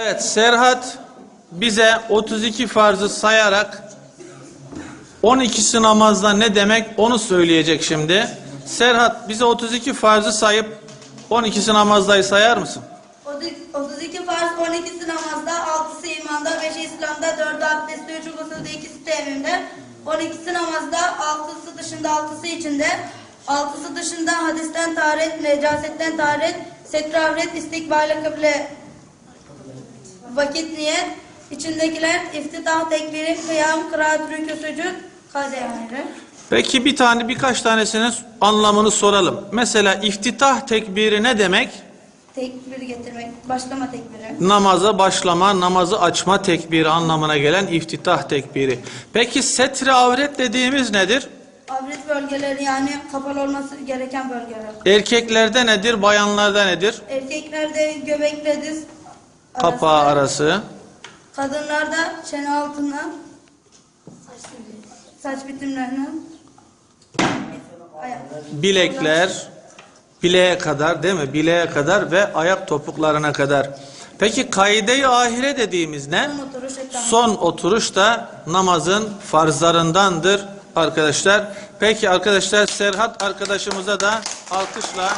Evet Serhat bize 32 farzı sayarak 12'si namazda ne demek onu söyleyecek şimdi. Serhat bize 32 farzı sayıp 12'si namazdayı sayar mısın? 32 farz, 12'si namazda, 6'sı imanda, 5'i İslam'da, 4'ü abdestte, 3'ü gusülde, 2'si teyemmümde. 12'si namazda, 6'sı dışında, 6'sı içinde. 6'sı dışında hadisten taharet, necasetten taharet, setre avret, istikbale kıble, vakit niyet, içindekiler iftitah tekbiri, kıyam, kıraat, rükû, sücud, kaze yani. Peki bir tane birkaç tanesinin anlamını soralım. Mesela iftitah tekbiri ne demek? Tekbir getirmek, başlama tekbiri. Namaza başlama, namazı açma tekbiri anlamına gelen iftitah tekbiri. Peki setre avret dediğimiz nedir? Avret bölgeleri yani kapalı olması gereken bölgeler. Erkeklerde nedir, bayanlarda nedir? Erkeklerde göbekle diz Kapağı arası. Kadınlarda çene altına saç bitimlerine ayak. bilekler, bileğe kadar değil mi? Bileğe kadar ve ayak topuklarına kadar. Peki kaide-i ahire dediğimiz ne? Son oturuş etam. Son oturuş da namazın farzlarındandır arkadaşlar. Peki arkadaşlar Serhat arkadaşımıza da alkışla